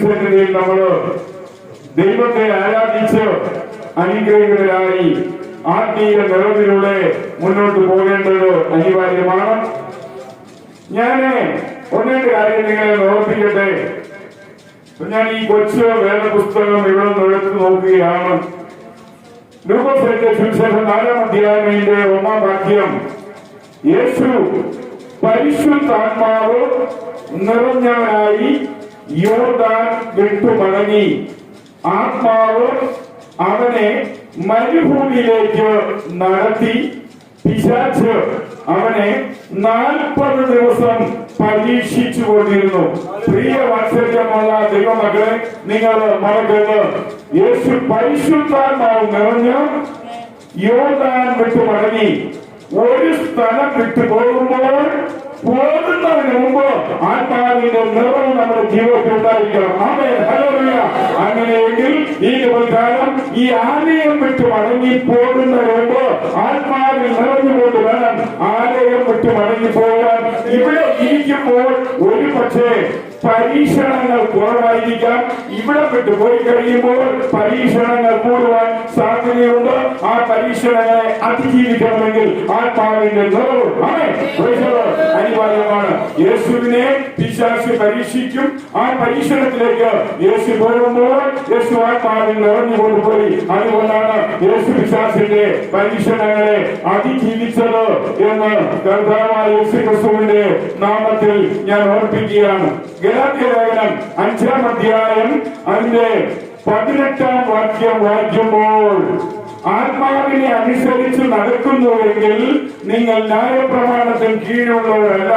തിരുസന്നിധിയിൽ നമ്മൾ ദൈവത്തെ ആരാധിച്ച് അനുഗ്രഹിതരായി ആത്മീയ നിറവിലൂടെ മുന്നോട്ട് പോകേണ്ടത് അനിവാര്യമാണ്. ഞാൻ ഒന്നേണ്ട കാര്യം നിങ്ങളെ ഓർപ്പിക്കട്ടെ. ഞാൻ ഈ കൊച്ചു വേദപുസ്തകം ഇവിടെ നിന്ന് നോക്കുകയാണ്. ലൂക്കോസിന്റെ സുവിശേഷം നാലാം അധ്യായത്തിന്റെ ഒന്നാം വാക്യം യേശു പരിശുദ്ധാത്മാവ് നിറഞ്ഞവനായി യോർദാൻ വിട്ടുമടങ്ങി ആത്മാവ് അവനെ മരുഭൂമിയിലേക്ക് നടത്തി പിശാച്ച് അവനെ നാൽപ്പത് ദിവസം പരീക്ഷിച്ചു കൊണ്ടിരുന്നു. പ്രിയ വാത്സല്യമുള്ള ദൈവമകളെ നിങ്ങൾ മറക്കരുത്. യേശു പരിശുദ്ധാത്മാവ് നിറഞ്ഞ് യോർദാൻ വിട്ടു മടങ്ങി. ഒരു സ്ഥലം വിട്ടു പോകുമ്പോൾ പോകുന്നതിന് മുമ്പ് ആത്മാവിന്റെ നിറവ് നമ്മുടെ ജീവിതത്തിൽ ഉണ്ടായിരിക്കണം ആമേൻ. ഹല്ലേലൂയ. അങ്ങനെയെങ്കിൽ ഈ കാലം ഈ ആലയം വിട്ട് മടങ്ങി പോകുന്ന മുമ്പ് ആത്മാവിൽ നിറഞ്ഞുകൊണ്ട് വേണം ആലയം വിട്ട് മടങ്ങി പോകാൻ. ഇവിടെ ഇരിക്കുമ്പോൾ ഒരു പക്ഷേ പരീക്ഷണങ്ങൾ കുറവായിരിക്കാം. ഇവിടെ വിട്ട് പോയി കഴിയുമ്പോൾ പരീക്ഷണങ്ങൾ കൂടുവാൻ സാധ്യതയുണ്ട്. ആ പരീക്ഷണങ്ങളെ അതിജീവിക്കണമെങ്കിൽ ആത്മാവിന്റെ നിറവ്. അനിവാര്യമാണ്. യേശുവിനെ പിശാശ് പരീക്ഷിക്കും. ആ പരീക്ഷണത്തിലേക്ക് യേശു പോകുമ്പോൾ യേശു ആത്മാവിൽ നിറഞ്ഞുകൊണ്ട് പോയി അതുകൊണ്ടാണ് യേശു വിശ്വാസിന്റെ പരീക്ഷണങ്ങളെ അതിജീവിച്ചത് എന്ന് കർത്താവായ യേശു ക്രിസ്തുവിന്റെ നാമത്തിൽ ഞാൻ ഓർപ്പിക്കുകയാണ്. ഗലാത്യ ലേഖനം അഞ്ചാം അധ്യായം അതിന്റെ പതിനെട്ടാം വാക്യം വായിക്കുമ്പോൾ ആത്മാവിനെ അനുസരിച്ച് നടക്കുന്നുവെങ്കിൽ നിങ്ങൾ ന്യായപ്രമാണത്തിന് കീഴിലുള്ളവരല്ല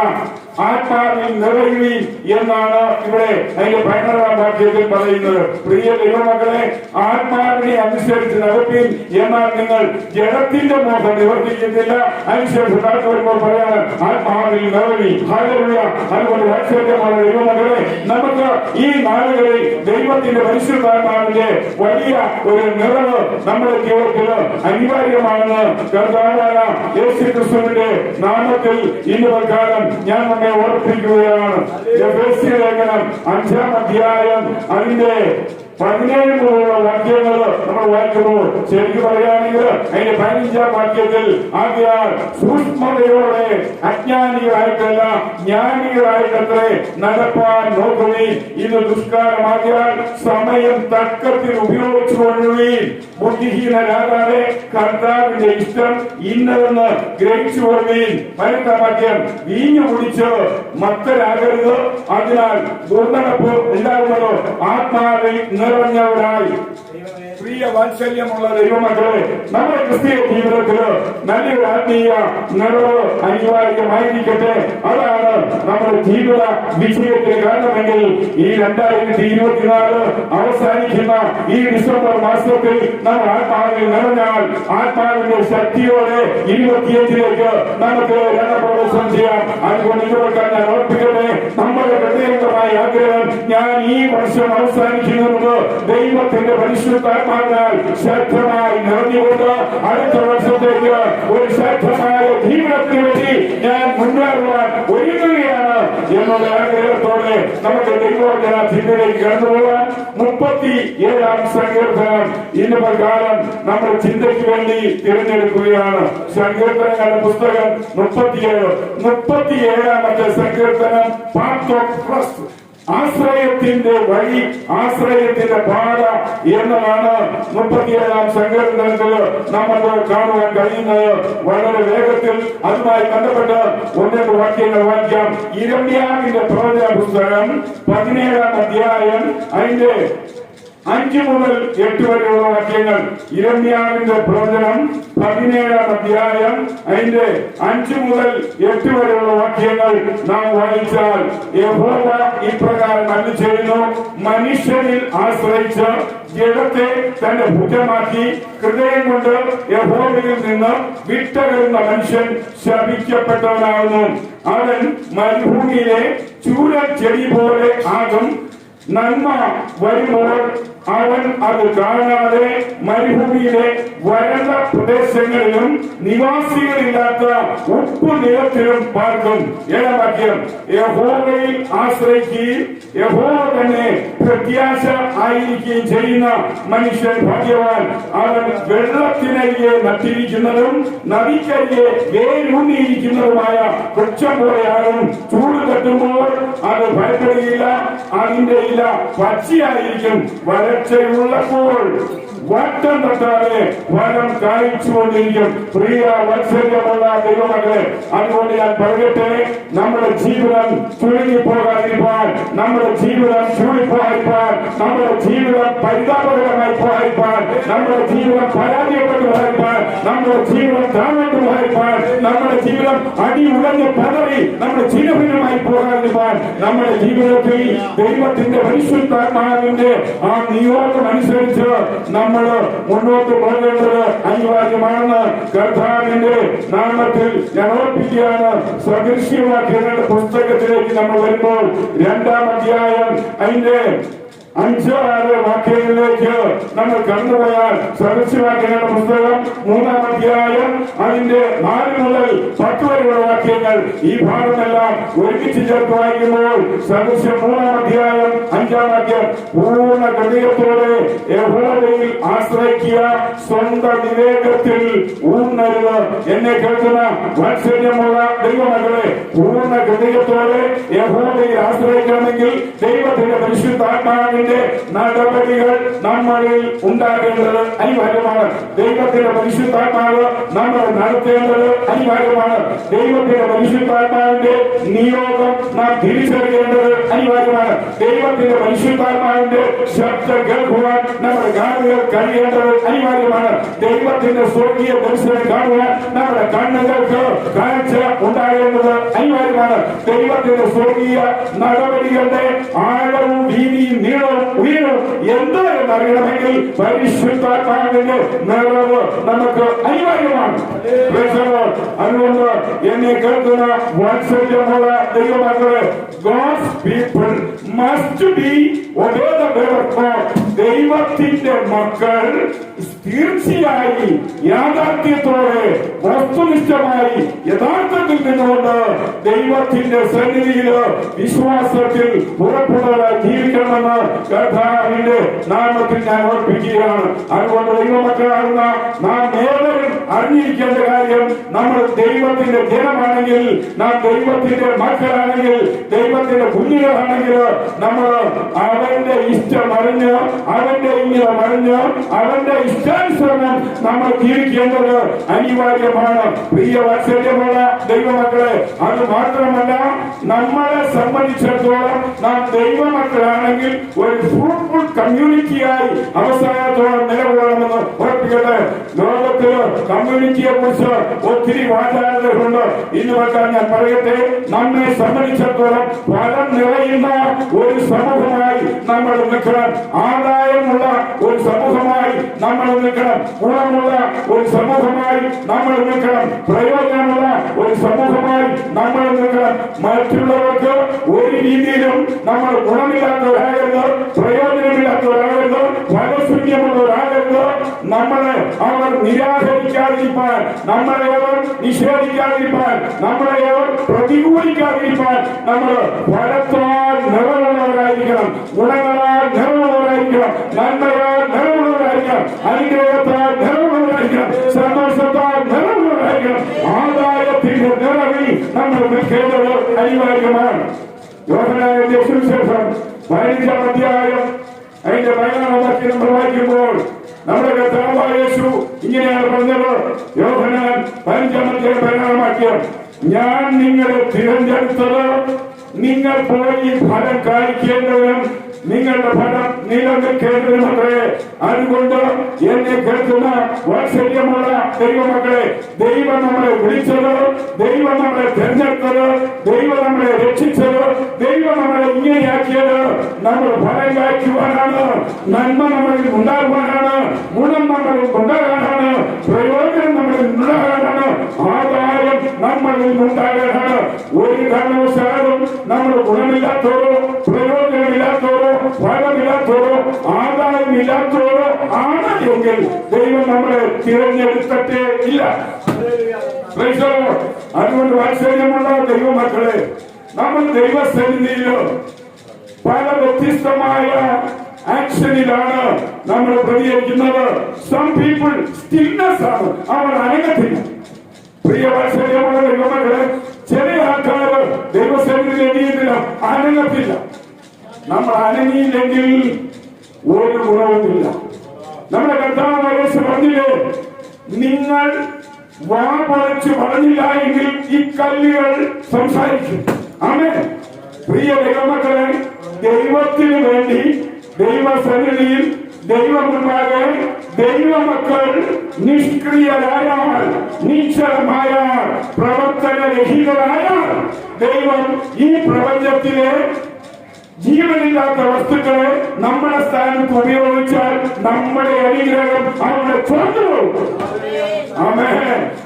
ആത്മാവിൽ നിറയുകയും എന്നാണ് ഇവിടെ അതിന്റെ പതിനാറാം വാക്യത്തിൽ പറയുന്നത്. പ്രിയ ദൈവമക്കളെ ആത്മാവിനെ അനുസരിച്ച് നടപ്പീൻ എന്നാൽ നിങ്ങൾ ജഡത്തിന്റെ മോഹം നിവർത്തിക്കുന്നില്ല. അതിനുശേഷം നടത്തി വരുമ്പോൾ പറയാണ് ആത്മാവിൽ നിറവി ഹാലരുയ അതുകൊണ്ട് വാത്സല്യമാണ് ദൈവമക്കളെ നമുക്ക് ഈ നാളുകളിൽ ദൈവത്തിന്റെ പരിശുദ്ധാത്മാവിന്റെ വലിയ ഒരു നിറവ് നമ്മുടെ ജീവിതത്തിൽ അനിവാര്യമാണെന്ന് കർത്താവായ യേശു ക്രിസ്തുവിന്റെ നാമത്തിൽ ഇന്ന് പ്രകാരം ഞാൻ നമ്മെ ഓർപ്പിക്കുകയാണ്. ലേഖനം അഞ്ചാം അധ്യായം അതിന്റെ പതിനേഴ് വാക്യങ്ങൾ നമ്മൾ വായിക്കുമ്പോൾ ശരിക്കും പറയുകയാണെങ്കിൽ അതിന്റെ പതിനഞ്ചാം വാക്യത്തിൽ ആകയാൽ സൂക്ഷ്മതയോടെ അജ്ഞാനികളായിട്ടല്ല ജ്ഞാനികളായിട്ടത്രേ നടപ്പാൻ നോക്കുവി ഇത് ദുഷ്കാരമാകിയാൽ സമയം തക്കത്തിൽ ഉപയോഗിച്ചു കൊള്ളുകയും ബുദ്ധിഹീനരാകാതെ കർത്താവിന്റെ ഇഷ്ടം ഇന്നതെന്ന് ഗ്രഹിച്ചു പതിനെട്ടാം വാക്യം വീഞ്ഞു കുടിച്ച് മത്തരാകരുത് അതിനാൽ ദുർനടപ്പ് ഉണ്ടാകുന്നത് ആത്മാവിൽ നിറഞ്ഞവരായി പ്രിയ വാത്സല്യമുള്ള ദൈവമക്കളെ നമ്മുടെ ക്രിസ്തീയ ജീവിതത്തിൽ നല്ലൊരു ആത്മീയ നിറവ് അനിവാര്യമായിരിക്കട്ടെ. അതാണ് നമ്മുടെ ജീവിത വിജയത്തിന് കാരണമെങ്കിൽ ഈ രണ്ടായിരത്തി ഇരുപത്തിനാല് അവസാനിക്കുന്ന ഈ ഡിസംബർ മാസത്തിൽ നമ്മൾ ആത്മാവിൽ നിറഞ്ഞാൽ ആത്മാവിന്റെ ശക്തിയോടെ ഇരുപത്തിയഞ്ചിലേക്ക് നമുക്ക് രണപ്രവേശനം ചെയ്യാം. അതുകൊണ്ട് ഇതുകൊണ്ടാണ് ഞാൻ ഓർപ്പിക്കട്ടെ നമ്മുടെ ആഗ്രഹം ഞാൻ ഈ വർഷം അവസാനിക്കുന്നത് ദൈവത്തിന്റെ പരിശുദ്ധാത്മാവിനാൽ ശക്തമായി നിറഞ്ഞുകൊണ്ട് അടുത്ത വർഷത്തേക്ക് ഒരു ശക്തമായ ജീവിതത്തിന് വേണ്ടി ഞാൻ മുന്നേറുവാൻ ഒരുങ്ങുകയാണ് എന്നുള്ള ആഗ്രഹത്തോടെ നമുക്ക് ദൈവോചന ചിന്തയിലേക്ക് കടന്നുപോകാൻ മുപ്പത്തി ഏഴാം സങ്കീർത്തനം ഇന്ന് പ്രകാരം നമ്മൾ ചിന്തയ്ക്ക് വേണ്ടി തിരഞ്ഞെടുക്കുകയാണ്. സങ്കീർത്തനങ്ങളുടെ പുസ്തകം മുപ്പത്തിയേഴ്. മുപ്പത്തിയേഴാമത്തെ സങ്കീർത്തനം പാർട്ട് ഓഫ് ട്രസ്റ്റ് ആശ്രയത്തിന്റെ വഴി ആശ്രയത്തിന്റെ പാത എന്നതാണ് മുപ്പത്തിയേഴാം സങ്കീർത്തനത്തിൽ നമുക്ക് കാണുവാൻ കഴിയുന്നത്. വളരെ വേഗത്തിൽ അതുമായി ബന്ധപ്പെട്ട് ഒന്നിരണ്ട് വാക്യങ്ങൾ വായിക്കാം. ഇരമ്യാവിന്റെ പ്രവചന പുസ്തകം പതിനേഴാം അധ്യായം അതിന്റെ അഞ്ച് മുതൽ എട്ട് വരെയുള്ള വാക്യങ്ങൾ ഇരമ്യാവിന്റെ പ്രവചനം പതിനേഴാം അധ്യായം അതിന്റെ അഞ്ച് മുതൽ എട്ട് വരെയുള്ള വാക്യങ്ങൾ നാം വായിച്ചാൽ യഹോവ ഇപ്രകാരം അല്ലി ചെയ്യുന്നു മനുഷ്യനിൽ ആശ്രയിച്ച് ജഡത്തെ തന്റെ ഭുജമാക്കി ഹൃദയം കൊണ്ട് യഹോവയിൽ നിന്ന് വിട്ടകരുന്ന മനുഷ്യൻ ശപിക്കപ്പെട്ടവനാകുന്നു. അവൻ മരുഭൂമിയിലെ ചൂര ചെടി പോലെ ആകും. നന്മ വരുമ്പോൾ അവൻ അത് കാണാതെ മരുഭൂമിയിലെ വരണ്ട പ്രദേശങ്ങളിലും നിവാസികളില്ലാത്ത ഉപ്പു നിലത്തിലും പാർക്കും. ഏഴവാക്യം വാക്യം യഹോവയിൽ ആശ്രയിക്കുകയും യഹോവ തന്നെ പ്രത്യാശ ആയിരിക്കുകയും ചെയ്യുന്ന മനുഷ്യൻ ഭാഗ്യവാൻ. അവൻ വെള്ളത്തിനരികെ നട്ടിരിക്കുന്നതും നദിക്കരികെ വേരൂന്നിയിരിക്കുന്നതുമായ വൃക്ഷം പോലെയാകും ചൂട് തട്ടുമ്പോൾ അത് ഭയപ്പെടുകയില്ല. അതിന്റെ ഇല പച്ചയായിരിക്കും. വരച്ചയുള്ളപ്പോൾ വട്ടം തട്ടാതെ ഫലം കായ്ച്ചുകൊണ്ടിരിക്കും പ്രിയ വത്സര്യമുള്ള ദൈവമകളെ അതുകൊണ്ട് ഞാൻ പറയട്ടെ നമ്മുടെ ജീവിതം ചുരുങ്ങി പോകാതിരിക്കാൻ നമ്മുടെ ജീവിതം ചൂടിപ്പോകാതിരിക്കാൻ നമ്മുടെ ജീവിതം പരിതാപകരമായി പോകാതിരിക്കാൻ നമ്മുടെ ജീവിതം പരാജയപ്പെട്ടു പോകാതിരിക്കാൻ നമ്മുടെ ജീവിതം താഴോട്ട് പോകാതിരിക്കാൻ നമ്മുടെ ജീവിതം അടി ഉടഞ്ഞ് പതറി നമ്മുടെ ചിരഭിന്നമായി പോകാതിരിക്കാൻ നമ്മുടെ ജീവിതത്തിൽ ദൈവത്തിന്റെ പരിശുദ്ധാത്മാവിന്റെ ആ നിയോഗം അനുസരിച്ച് നമ്മൾ മുന്നോട്ട് പോകേണ്ടത് അനിവാര്യമാണെന്ന് കർത്താവിന്റെ നാമത്തിൽ ഞാൻ ഓർപ്പിക്കുകയാണ്. സദൃശ്യമാക്കിയ പുസ്തകത്തിലേക്ക് നമ്മൾ വരുമ്പോൾ രണ്ടാം അധ്യായം അതിന്റെ അഞ്ചോ ആറോ വാക്യങ്ങളിലേക്ക് നമ്മൾ കടന്നുപോയാൽ സദൃശ്യവാക്യങ്ങളുടെ പുസ്തകം. മൂന്നാം അധ്യായം അതിന്റെ നാല് മുതൽ പത്ത് വരെയുള്ള വാക്യങ്ങൾ. ഈ ഭാഗമെല്ലാം ഒരുമിച്ച് ചേർത്ത് വായിക്കുമ്പോൾ സദസ്യ മൂന്നാം അധ്യായം അഞ്ചാം വാക്യം പൂർണ ഹൃദയത്തോടെ യഹോവയിൽ ആശ്രയിക്കുക സ്വന്തം വിവേകത്തിൽ ഊന്നരുത്. എന്നെ കേൾക്കുന്ന വാത്സല്യമുള്ള ദൈവമകളെ പൂർണ ഹൃദയത്തോടെ യഹോവയിൽ ആശ്രയിക്കണമെങ്കിൽ ദൈവത്തിന്റെ പരിശുദ്ധാത്മാവിന്റെ നടപടികൾ നമ്മളിൽ ഉണ്ടാകേണ്ടത് അനിവാര്യമാണ്. ദൈവത്തിന്റെ പരിശുദ്ധാത്മാവ് നമ്മൾ നടത്തേണ്ടത് അനിവാര്യമാണ്. ദൈവത്തിന്റെ പരിശുദ്ധാത്മാവിന്റെ നിയോഗം നാം തിരിച്ചറിയേണ്ടത് അനിവാര്യമാണ്. ദൈവത്തിന്റെ പരിശുദ്ധാത്മാവിന്റെ ശബ്ദം കേൾക്കുവാൻ നമ്മുടെ കാതുകൾ കഴിയേണ്ടത് അനിവാര്യമാണ് ദൈവത്തിന്റെ സ്വർഗീയ ദർശനം കാണുവാൻ നമ്മുടെ കണ്ണുകൾക്ക് കാഴ്ച ഉണ്ടാകേണ്ടത് അനിവാര്യമാണ് ദൈവത്തിന്റെ സ്വർഗീയ നടപടികളുടെ ആഴവും വീതിയും നീളവും ഉയരവും എന്ത് എന്നറിയണമെങ്കിൽ പരിശുദ്ധാത്മാവിന്റെ നിറവ് നമുക്ക് അനിവാര്യമാണ് അതുകൊണ്ട് എന്നെ കേൾക്കുന്ന വാത്സല്യമുള്ള ദൈവമക്കളെ God's people must be God. ദൈവത്തിന്റെ മക്കൾ തീർച്ചയായി യാഥാർത്ഥ്യത്തോടെ വസ്തുനിഷ്ഠമായി യഥാർത്ഥത്തിൽ നിന്നുകൊണ്ട് ദൈവത്തിന്റെ സന്നിധിയിൽ വിശ്വാസത്തിൽ ഉറപ്പുള്ളവരായി ജീവിക്കണമെന്ന് കർത്താവിന്റെ നാമത്തിൽ ഞാൻ ഓർപ്പിക്കുകയാണ് അതുകൊണ്ട് ദൈവമക്കളാകുന്ന നാം ഏവരും അറിഞ്ഞിരിക്കേണ്ട കാര്യം നമ്മൾ ദൈവത്തിന്റെ ജനമാണെങ്കിൽ നാം ദൈവത്തിന്റെ മക്കളാണെങ്കിൽ ദൈവത്തിന്റെ കുഞ്ഞുങ്ങളാണെങ്കിൽ നമ്മൾ അവന്റെ ഇഷ്ടം അറിഞ്ഞ് അവന്റെ ഇംഗിതം അറിഞ്ഞ് അവന്റെ ഇഷ്ടാനുസരണം നമ്മൾ ജീവിക്കേണ്ടത് അനിവാര്യമാണ്. പ്രിയ വാത്സല്യമുള്ള ദൈവമക്കളെ അത് മാത്രമല്ല നമ്മളെ സംബന്ധിച്ചിടത്തോളം നാം ദൈവമക്കളാണെങ്കിൽ ഒരു ഫ്രൂട്ട്ഫുൾ കമ്മ്യൂണിറ്റിയായി അവസാനത്തോളം നിലകൊള്ളണമെന്ന് ഉറപ്പിക്കട്ടെ. ലോകത്തിൽ കമ്മ്യൂണിറ്റിയെ കുറിച്ച് ഒത്തിരി വാചാരതകളുണ്ട് ഇന്ന് വെക്കാൻ ഞാൻ പറയട്ടെ നമ്മെ സംബന്ധിച്ചിടത്തോളം ഫലം നിറയുന്ന ഒരു സമൂഹമായി നമ്മൾ നിൽക്കണം. ആദായമുള്ള ഒരു സമൂഹമായി നമ്മൾ നിൽക്കണം. ഗുണമുള്ള ഒരു സമൂഹമായി നമ്മൾ നിൽക്കണം. പ്രയോജനമുള്ള ഒരു സമൂഹമായി നമ്മൾ നിൽക്കണം. മറ്റുള്ളവർക്ക് ഒരു രീതിയിലും നമ്മൾ ഗുണമില്ലാത്തവരാകരുത് പ്രയോജനമില്ലാത്തവരാകരുത് ഫലശൂന്യമുള്ളവരാകരുത് നമ്മളെ അവർ നിരാകരിക്കാതിരിക്കാൻ നമ്മളെ അവർ നിഷേധിക്കാതിരിക്കാൻ നമ്മളെ അവർ പ്രതികൂലിക്കാതിരിക്കാൻ നമ്മൾ ഫലത്താൽ നിറവുള്ളവരായിരിക്കണം ഗുണങ്ങളാൽ നിറവുള്ളവരായിരിക്കണം നന്മയാൽ നിറവുള്ളവരായിരിക്കണം അനുഗ്രഹത്താൽ നിറവുള്ളവരായിരിക്കണം സന്തോഷത്താൽ നിറവുള്ളവരായിരിക്കണം ആദായത്തിന്റെ നിറവിൽ നമ്മൾ നിൽക്കേണ്ടത് അനിവാര്യമാണ് യോഹനായ സുവിശേഷം പതിനഞ്ചാം അധ്യായം അതിന്റെ പതിനാറാം വാക്യം നമ്മൾ വായിക്കുമ്പോൾ നമ്മുടെ കർത്താവായ യേശു ഇങ്ങനെയാണ് പറഞ്ഞത് യോഹനാൻ പതിനഞ്ചാം അധ്യായം ഞാൻ നിങ്ങളെ തിരഞ്ഞെടുത്തത് നിങ്ങൾ പോയി ഫലം കാണിക്കേണ്ടതും നിങ്ങളുടെ ഫലം നിലനിൽക്കേണ്ടതിനുമത്രേ. അതുകൊണ്ട് എന്നെ കേൾക്കുന്ന വാത്സല്യമുള്ള ദൈവമക്കളെ ദൈവം നമ്മളെ വിളിച്ചത് ദൈവം നമ്മളെ തിരഞ്ഞെടുത്തത് ദൈവം നമ്മളെ രക്ഷിച്ചത് ദൈവം നമ്മളെ ഇങ്ങനെയാക്കിയത് നമ്മൾ ഫലം കായ്ക്കുവാനാണ് നന്മ നമ്മളിൽ ഉണ്ടാകുവാനാണ് ഗുണം നമ്മളിൽ ഉണ്ടാകാനാണ് പ്രയോജനം നമ്മളിൽ ഉണ്ടാകാനാണ് ആദായം നമ്മളിൽ ഉണ്ടാകാനാണ് ഒരു കാരണവശാലും നമ്മൾ ഗുണമില്ലാത്തവരോ പ്രയോജനമില്ലാത്തവരോ ഫലമില്ലാത്തവരോ ആദായമില്ലാത്തവരോ ആണ് എങ്കിൽ ദൈവം നമ്മളെ തിരഞ്ഞെടുത്തിട്ടേ ഇല്ല Praise the Lord. അതുകൊണ്ട് വാത്സല്യമുള്ള ദൈവമക്കളെ നമ്മൾ ദൈവസന്നിധിയിൽ പല വ്യത്യസ്തമായ ആക്ഷനിലാണ് നമ്മൾ പ്രതികരിക്കുന്നത് സം പീപ്പിൾ സ്റ്റിൽനെസ് ആണ്. അവർ അനങ്ങത്തില്ല. പ്രിയ വാത്സല്യമുള്ള ദൈവമകളെ ചില ആൾക്കാർ ദൈവസന്നിധിയിൽ എഴുതിയതില്ല അനങ്ങത്തില്ല. നമ്മൾ അനങ്ങിയില്ലെങ്കിൽ ഒരു ഗുണവുമില്ല. നമ്മുടെ കർത്താവായ യേശു പറഞ്ഞില്ലേ നിങ്ങൾ വാ പൊളിച്ച് പറഞ്ഞില്ല എങ്കിൽ ഈ കല്ലുകൾ സംസാരിക്കും. ആമേ പ്രിയ ദൈവമക്കളെ ദൈവത്തിന് വേണ്ടി ദൈവസന്നിധിയിൽ ദൈവമുണ്ടാകെ ദൈവമക്കൾ നിഷ്ക്രിയരായാൽ നിശ്ചലമായാൽ പ്രവർത്തനരഹിതരായാൽ ദൈവം ഈ പ്രപഞ്ചത്തിലെ ജീവനില്ലാത്ത വസ്തുക്കളെ നമ്മുടെ സ്ഥാനത്ത് ഉപയോഗിച്ചാൽ നമ്മുടെ അനുഗ്രഹം അവിടെ ആമേ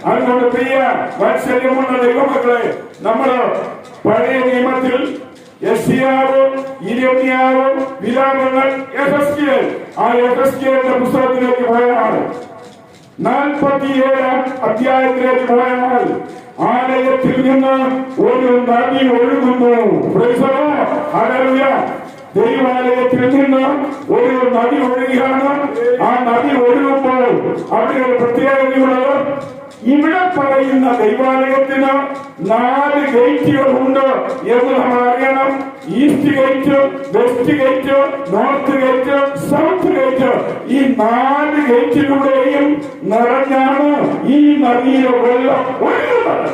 അതുകൊണ്ട് പ്രിയ വാത്സല്യമുള്ള ദൈവമക്കളെ നമ്മൾ പഴയ നിയമത്തിൽ ഇരമ്യാവ് വിലാപങ്ങൾ ആ യഹസ്കിയലിന്റെ പുസ്തകത്തിലേക്ക് പോയാണ് നാൽപ്പത്തിയേഴാം അധ്യായത്തിലേക്ക് പോയാൽ ആലയത്തിൽ നിന്ന് ഒരു നദി ഒഴുകുന്നു. നിന്ന് ഒരു നദി ഒഴുകിയാണ്. ആ നദി ഒഴുകുമ്പോൾ അവിടെ ഒരു പ്രത്യേകതയുള്ളത് ഇവിടെ പറയുന്ന ദൈവാലയത്തിന് നാല് ഗേറ്റുകളുണ്ട് എന്ന് നമ്മൾ അറിയണം. East gate west gate north gate south gate. ഈ നാല് ഗേറ്റിലൂടെയും നിറഞ്ഞാണ് ഈ നദിയിലെ വെള്ളം ഒഴുകുന്നത്.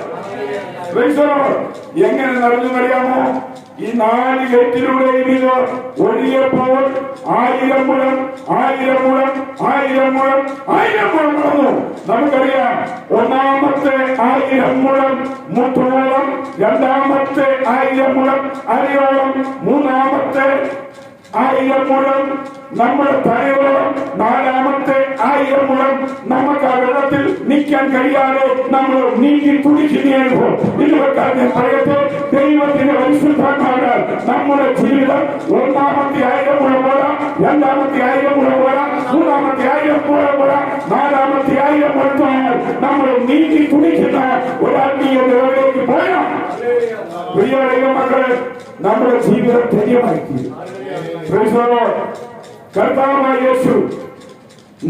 Praise the Lord. ഈ നാല് ഗേറ്റിലൂടെയും ഇത് ഒഴിയപ്പോൾ ആയിരം മുഴം ആയിരം മുഴം ആയിരം മുഴം ആയിരം മുഴം വന്നു നമുക്കറിയാം ഒന്നാമത്തെ ആയിരം മുഴം മുട്ടോളം രണ്ടാമത്തെ ആയിരം മുഴം അരയോളം മൂന്നാമത്തെ ആയിരം മുഴം നമ്മുടെ തലയോളം നാലാമത്തെ ആയിരം മുഴം നമുക്ക് ആ വെള്ളത്തിൽ നിൽക്കാൻ കഴിയാതെ നമ്മൾ നീങ്ങി തുടിക്കുന്ന അനുഭവം ഇതുവെക്കാൻ ഞാൻ പറയട്ടെ ദൈവത്തിന്റെ പരിശുദ്ധാത്മാവിനാൽ നമ്മുടെ ജീവിതം ഒന്നാമത്തെ ആയിരം മുഴം പോരാ രണ്ടാമത്തെ ആയിരം മുഴം പോരാ മൂന്നാമത്തെ ആയിരം മുഴം പോരാ നാലാമത്തെ ആയിരം മുഴത്താൽ നമ്മൾ നീങ്ങി തുടിക്കുന്ന ഒരാത്മീയ നിലവിലേക്ക് പോയാൽ പ്രിയ ദൈവമക്കളെ നമ്മുടെ ജീവിതം ധന്യമായി കർത്താവായ യേശു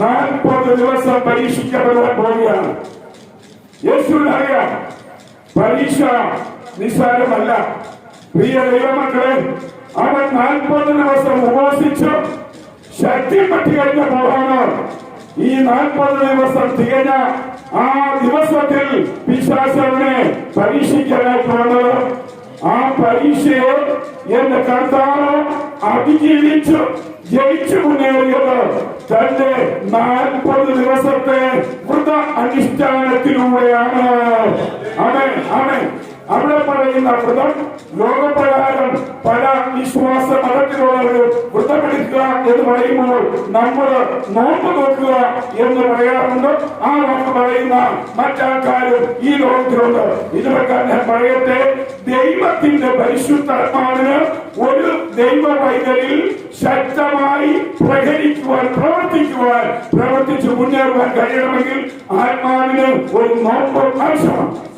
നാൽപ്പത് ദിവസം പരീക്ഷിക്കപ്പെടാൻ പോവുകയാണ്. യേശുവിന് അറിയാം പരീക്ഷ നിസ്സാരമല്ല. പ്രിയ ദൈവമക്കളെ അവൻ നാൽപ്പത് ദിവസം ഉപവസിച്ചു ശക്തി കഴിഞ്ഞ കഴിഞ്ഞപ്പോഴാണ് ഈ നാൽപ്പത് ദിവസം തികഞ്ഞ ആ ദിവസത്തിൽ പിശാചവനെ പരീക്ഷിക്കാനായിട്ട് വന്നത് ആ പരീക്ഷയെ എന്റെ കർത്താവ് അതിജീവിച്ചു ജയിച്ചു മുന്നേറിയത് തന്റെ നാൽപ്പത് ദിവസത്തെ വ്രത അനുഷ്ഠാനത്തിലൂടെയാണ്. അവൻ അവൻ അവിടെ പറയുന്ന വ്രതം ലോകപ്രകാരം പല വിശ്വാസ മതത്തിലുള്ളവർ വ്രതമെടുക്കുക എന്ന് പറയുമ്പോൾ നമ്മൾ നോമ്പ് നോക്കുക എന്ന് പറയാറുണ്ട്. ആ വാക്ക് പറയുന്ന മറ്റാൾക്കാരും ഈ ലോകത്തിലുണ്ട്. ഇതുവെക്കാൻ ഞാൻ പറയട്ടെ. ദൈവത്തിന്റെ പരിശുദ്ധാത്മാവിന് ഒരു ദൈവ വൈകലിൽ ശക്തമായി പ്രഹരിക്കുവാൻ പ്രവർത്തിക്കുവാൻ പ്രവർത്തിച്ച് മുന്നേറുവാൻ കഴിയണമെങ്കിൽ ആത്മാവിന് ഒരു നോമ്പ് ആവശ്യമാണ്.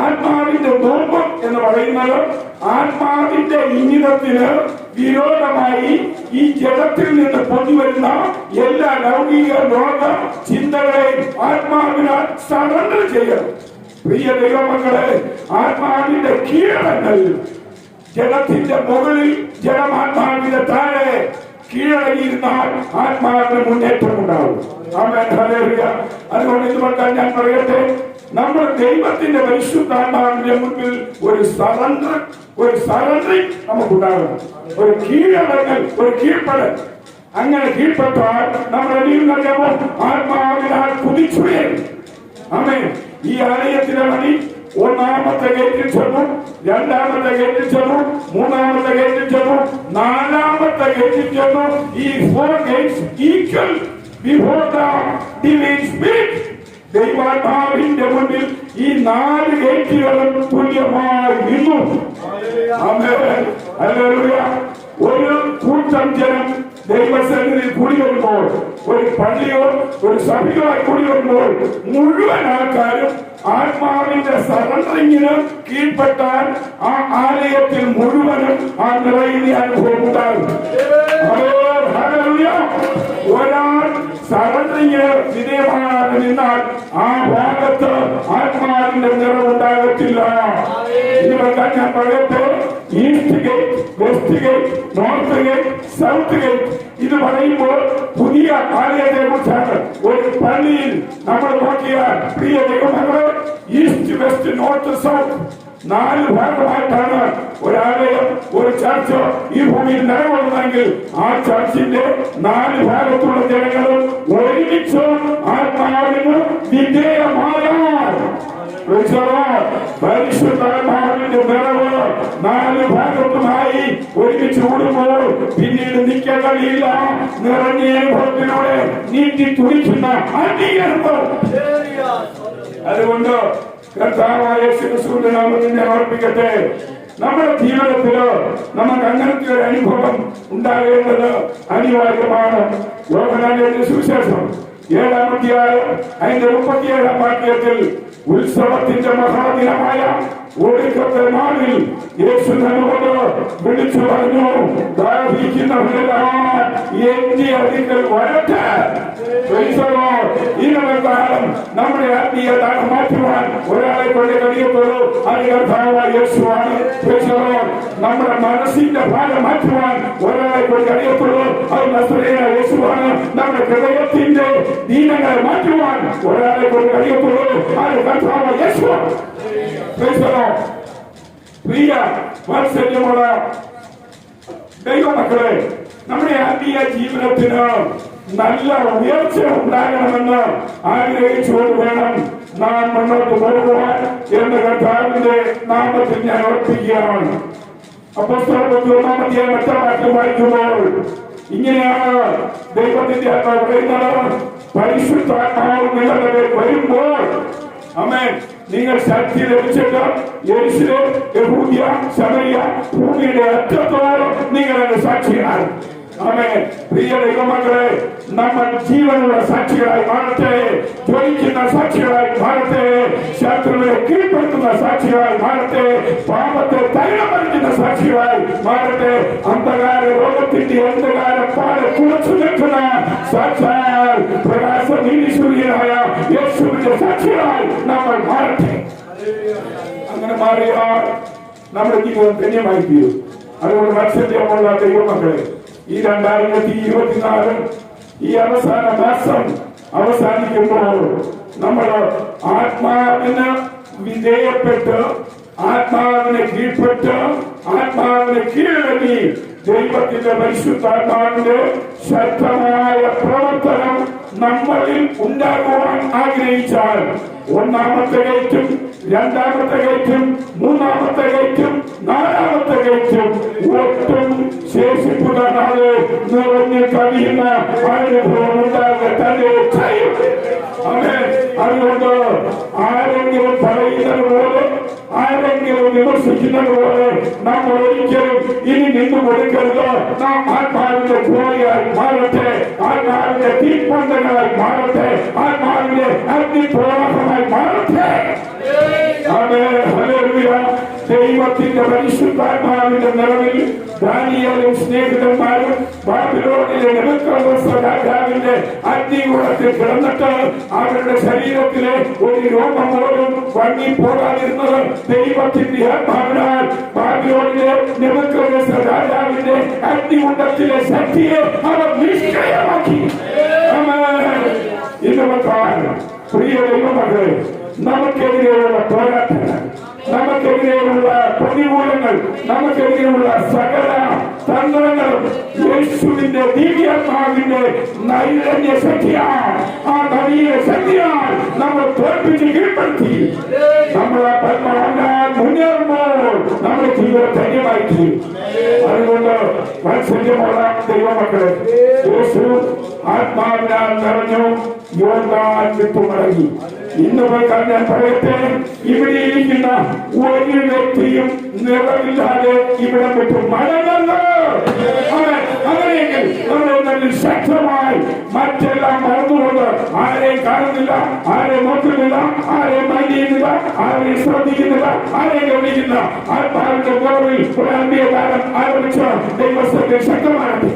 ആത്മാവിന്റെ ധർമ്മം എന്ന് പറയുന്നത് ആത്മാവിന്റെ ഇംഗിതത്തിന് വിരോധമായി ഈ ജഗത്തിൽ നിന്ന് പൊതുവരുന്ന എല്ലാ ലൗകിക ലോക ചിന്തകളെയും ആത്മാവിനാൽ സറണ്ടർ ചെയ്യണം. പ്രിയ ദൈവമക്കളെ ആത്മാവിന്റെ കീഴടങ്ങൾ ജലത്തിന്റെ മുകളിൽ ജലമാത്മാവിന്റെ താഴെ കീഴടങ്ങിയിരുന്നാൽ ആത്മാവിന്റെ മുന്നേറ്റം ഉണ്ടാവും അതുകൊണ്ട് ഇതുകൊണ്ടാണ് ഞാൻ പറയട്ടെ നമ്മൾ ദൈവത്തിന്റെ പരിശുദ്ധാത്മാവിന്റെ മുൻപിൽ ഒരു സറണ്ടർ ഒരു സറണ്ടറിങ് നമുക്കുണ്ടാകണം. ഒരു കീഴടങ്ങൽ ഒരു കീഴ്പ്പെടൽ. അങ്ങനെ കീഴ്പ്പെട്ടാൽ നമ്മുടെ അറിയുന്നറിയാമോ ആത്മാവിനാൽ കുതിച്ചുയരും അമ്മേ ഈ ആലയത്തിലെ വഴി ഒന്നാമത്തെ ഗേറ്റിൽ ചെന്നു രണ്ടാമത്തെ ഗേറ്റിൽ ചെന്നു മൂന്നാമത്തെ ഗേറ്റിൽ ചെന്നു നാലാമത്തെ ഗേറ്റിൽ ചെന്നു. ഈ four gates equal before the divine spirit ദൈവാത്മാവിന്റെ മുന്നിൽ ഈ നാല് ഗേറ്റുകളും തുല്യമായി നിന്നു ആമേൻ. ഹല്ലേലൂയ. ഒരു കൂട്ടം ജനം ദൈവസന്നിധിയിൽ കൂടി വരുമ്പോൾ ഒരു പള്ളിയോ ഒരു സഭയോ കൂടി വരുമ്പോൾ മുഴുവൻ ആൾക്കാരും ആത്മാവിന്റെ സറണ്ടറിങ്ങിന് കീഴ്പ്പെട്ടാൽ ആ ആലയത്തിൽ മുഴുവനും ആ നിറയുന്ന അനുഭവം ഉണ്ടാകും നിന്നാൽ ആ ഭാഗത്ത് ആത്മാവിന്റെ നിറവുണ്ടാകത്തില്ല. ഇതുകൊണ്ടാണ് ഞാൻ പറയട്ടെ east gate west gate north gate south gate ഇത് പറയുമ്പോൾ പുതിയ ആലയത്തെ കുറിച്ചാണ് ഒരു പള്ളിയിൽ നമ്മൾ നോക്കിയാൽ പ്രിയ ദൈവമകളെ ഈസ്റ്റ് വെസ്റ്റ് നോർത്ത് സൗത്ത് നാല് ഭാഗമായിട്ടാണ് ഒരാലയം ഒരു ചർച്ച് ഈ ഭൂമിയിൽ നിലകൊള്ളുന്നെങ്കിൽ ആ ചർച്ചിന്റെ നാല് ഭാഗത്തുള്ള ജനങ്ങളും ഒരുമിച്ച് ആത്മാവിന് വിധേയമായാൽ. പരിശുദ്ധാത്മാവിന്റെ നിറവ് നാല് ഭാഗത്തുമായി ഒരുമിച്ച് കൂടുമ്പോൾ പിന്നീട് നിൽക്കാൻ കഴിയില്ല. നിറഞ്ഞ അനുഭവത്തിലൂടെ നീട്ടി തുടിക്കുന്ന അംഗീകരണം. അതുകൊണ്ട് ഞാൻ ഓർപ്പിക്കട്ടെ. നമ്മുടെ ജീവിതത്തിൽ നമുക്ക് അങ്ങനത്തെ ഒരു അനുഭവം ഉണ്ടാകേണ്ടത് അനിവാര്യമാണ്. ലോകനാഥന്റെ സുവിശേഷം ഏഴാം അധ്യായം അതിന്റെ മുപ്പത്തിയേഴാം വാക്യത്തിൽ ഉത്സവത്തിന്റെ മഹാദിനമായ ഒടുക്കത്തെ നാളിൽ യേശു തന്നോട് വിളിച്ചു പറഞ്ഞു ദാഹിക്കുന്നവരെല്ലാം பதில்கள் வரட்ட இன்னொரு காலம் நம்முடைய ஆத்மீயதாக மாற்றுவான். ஒரு ஆளை கொண்டு கடியப்போதோ அதிகார் பாவா இயேசுவான் பேசுகிறோம் நம்முடைய மனசின் பாதை மாற்றுவான். ஒரு ஆளை கொண்டு கடியப்போதோ அவர் நசுரையா இயேசுவான் நம்முடைய கிரதயத்தின் தீனங்களை மாற்றுவான். ஒரு ஆளை கொண்டு கடியப்போதோ அதிகார் பாவா இயேசுவான். பேசுகிறோம் பிரியா வாட்ஸ்அப் தெய்வ மக்களே നമ്മുടെ ആത്മീയ ജീവിതത്തിന് നല്ല ഉയർച്ച ഉണ്ടാകണമെന്ന് ആഗ്രഹിച്ചുകൊണ്ട് വേണം. നാം മുന്നോട്ട് പോകുവാൻ എന്ന് കർത്താവിന്റെ നാമത്തിൽ ഞാൻ ഓർപ്പിക്കുകയാണ്. അപ്പോസ്തലത്തിൽ ഒന്നാമത്തെ മറ്റവാക്യം വായിക്കുമ്പോൾ ഇങ്ങനെയാണ് ദൈവത്തിന്റെ ആത്മാവ് പറയുന്നത്. പരിശുദ്ധാത്മാവ് നിങ്ങളുടെ വരുമ്പോൾ അമ്മേ നിങ്ങൾ ശക്തി ലഭിച്ചിട്ട് ഭൂമിയുടെ അറ്റത്തോളം നിങ്ങളുടെ സാക്ഷിയാണ് അമേ പ്രിയ ദൈവമക്കളെ നമ്മൾ ജീവനുള്ള സാക്ഷികളായി മാറട്ടെ ജ്വലിക്കുന്ന സാക്ഷികളായി മാറട്ടെ ശത്രുവിനെ കീഴ്പ്പെടുത്തുന്ന സാക്ഷികളായി മാറട്ടെ പാപത്തെ തൈലമറിക്കുന്ന സാക്ഷികളായി മാറട്ടെ. അന്ധകാര ലോകത്തിന്റെ അന്ധകാര പാല കുളച്ചു നിൽക്കുന്ന സാക്ഷാൽ പ്രകാശ നീലീശ്വരീയനായ യേശുവിന്റെ സാക്ഷികളായി നമ്മൾ മാറട്ടെ. അങ്ങനെ മാറിയാൽ നമ്മുടെ ജീവിതം ധന്യമായി തീരും അതുകൊണ്ട് മത്സര്യമുള്ള ദൈവമക്കളെ ഈ രണ്ടായിരത്തി ഇരുപത്തിനാല് ഈ അവസാന മാസം അവസാനിക്കുമ്പോൾ നമ്മൾ ആത്മാവിന് വിധേയപ്പെട്ട് ആത്മാവിനെ കീഴ്പ്പെട്ട് ആത്മാവിനെ കീഴടങ്ങി ദൈവത്തിന്റെ പരിശുദ്ധാത്മാവിന്റെ ശക്തമായ പ്രവർത്തനം നമ്മളിൽ ഉണ്ടാകുവാൻ ആഗ്രഹിച്ചാൽ ഒന്നാമത്തെ ഗേറ്റും രണ്ടാമത്തെ ഗേറ്റും മൂന്നാമത്തെ ഗേറ്റും നാലാമത്തെ ഗേറ്റും ഒട്ടും ശേഷിപ്പുകാരാണ് നിറഞ്ഞു കഴിയുന്ന അനുഭവം ഉണ്ടാകുക തന്നെ ചെയ്യും അതെ അതുകൊണ്ട് ആരെങ്കിലും പറയുന്നത് പോലെ ആരെങ്കിലും വിമർശിക്കുന്നത് പോലെ നമ്മൾ ഒരിക്കലും ഇനി നിന്ന് കൊടുക്കരുത്. നാം ആത്മാവിന്റെ ഭൂമിയായി മാറട്ടെ. ആത്മാവിന്റെ തീപ്പന്തങ്ങളായി മാറട്ടെ. ആത്മാവിന്റെ അഗ്നിപ്രവാഹമായി മാറട്ടെ. ഹല്ലേലൂയ ദൈവത്തിന്റെ പരിശുദ്ധാത്മാവിന്റെ നിറവിൽ ദാനിയേലും സ്നേഹിതന്മാരും ബാബിലോണിലെ രാജാവിന്റെ അഗ്നികൂടത്തിൽ കിടന്നിട്ട് അവരുടെ ശരീരത്തിലെ ഒരു രോമം പോലും വങ്ങി പോകാതിരുന്നത് ദൈവത്തിന്റെ ആത്മാവിനാൽ ബാബിലോണിലെ രാജാവിന്റെ അഗ്നികുണ്ടത്തിലെ ശക്തിയെ അവർ നിഷ്ക്രിയമാക്കി. ഇന്ന് പ്രിയ ദൈവമക്കളെ നമുക്കെതിരെയുള്ള പോരാട്ടങ്ങൾ നമുക്കെതിരെയുള്ള പ്രതികൂലങ്ങൾ നമുക്കെതിരെയുള്ള സകല തന്ത്രങ്ങളും യേശുവിന്റെ ദിവ്യാത്മാവിന്റെ നൈരണ്യ ശക്തിയാണ് ആ നവീന ശക്തിയാൽ നമ്മൾ തോൽപ്പിച്ച് കീഴ്പ്പെടുത്തി. നമ്മളെ പത്മനാഭനാൽ മുന്നേറുമ്പോൾ നമ്മുടെ ജീവിതം ധന്യമായി തീരും അതുകൊണ്ട് മത്സര്യമുള്ള ദൈവമക്കളെ യേശു ആത്മാവിനാൽ നിറഞ്ഞു യോർദാൻ വിട്ടുമടങ്ങി. ഇന്ന് ഞാൻ പറയട്ടെ ഇവിടെ ഇരിക്കുന്ന ഒരു വ്യക്തിയും നിറവില്ലാതെ ഇവിടെ വിട്ടു മടങ്ങല്ലോ അങ്ങനെയെങ്കിൽ നമ്മൾ നല്ല ശക്തമായി മറ്റെല്ലാം മറന്നുകൊണ്ട് ആരെയും കാണുന്നില്ല ആരെയും നോക്കുന്നില്ല ആരെയും മൈൻഡ് ചെയ്യുന്നില്ല ആരെയും ശ്രദ്ധിക്കുന്നില്ല ആരെയും ഗവനിക്കുന്നില്ല ആത്മാവിന്റെ കുറവിൽ ഒരു അന്ത്യകാലം ആരംഭിച്ച ദൈവസ്ഥത്തെ ശക്തമായി